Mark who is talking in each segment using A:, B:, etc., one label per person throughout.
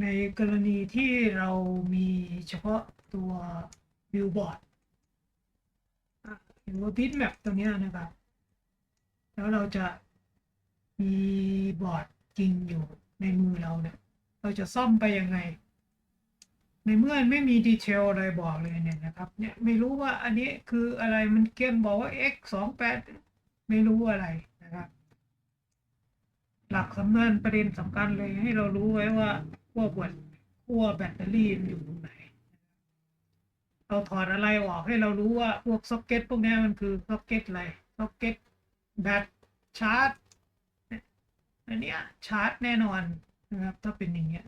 A: ในกรณีที่เรามีเฉพาะตัวบิลบอร์ดหรือว่าบิทแมปตัวนี้นะครับ แล้วเราจะมีบอร์ดจริงอยู่ในมือเราเนี่ย เราจะซ่อมไปยังไง ในเมื่อไม่มีดีเทลอะไรบอกเลยเนี่ยนะครับ เนี่ยไม่รู้ว่าอันนี้คืออะไรมันเกมบอกว่า x สองแปดไม่รู้อะไรนะครับ ลักสำคัญประเด็นสำคัญเลยให้เรารู้ไว้ว่าขั้วบตขั้วแบตเตอรี่มันอยู่ตรงไหนเราถอดอะไรออกให้เรารู้ว่าพวกซ็อกเก็ตพวกนี้มันคือซ็อกเก็ตอะไรซ็อกเก็ตแบตชาร์จอันนี้ชาร์จแน่นอนนะครับถ้าเป็นอย่างเงี้ย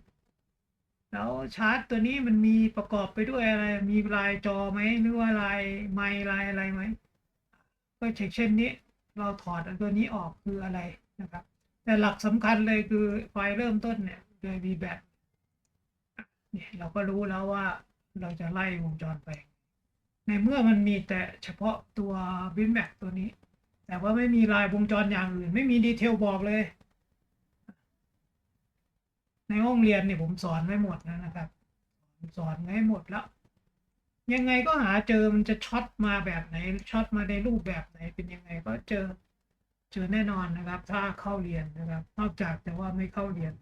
A: แล้วชาร์จตัวนี้มันมีประกอบไปด้วยอะไร มีลายจอไหมหรือว่าลายไมล์ลายอะไรไหมก็เช่นเช่นนี้ เราถอดตัวนี้ออกคืออะไรนะครับ แต่หลักสำคัญเลยคือไฟล์เริ่มต้นเนี่ยโดย v b a t เนี่ยเราก็รู้แล้วว่าเราจะไล่วงจรไป ในเมื่อมันมีแต่เฉพาะตัว b i t m a p ตัวนี้ แต่ว่าไม่มีลายวงจรอย่างอื่น ไม่มีดีเทลบอกเลย ในห้องเรียนเนี่ยผมสอนไว้หมดแล้วนะครับ สอนไว้หมดแล้ว ยังไงก็หาเจอมันจะช็อตมาแบบไหนช็อตมาในรูปแบบไหนเป็นยังไงก็เจอ เจอแน่นอนนะครับ ถ้าเข้าเรียนนะครับ นอกจากแต่ว่าไม่เข้าเรียน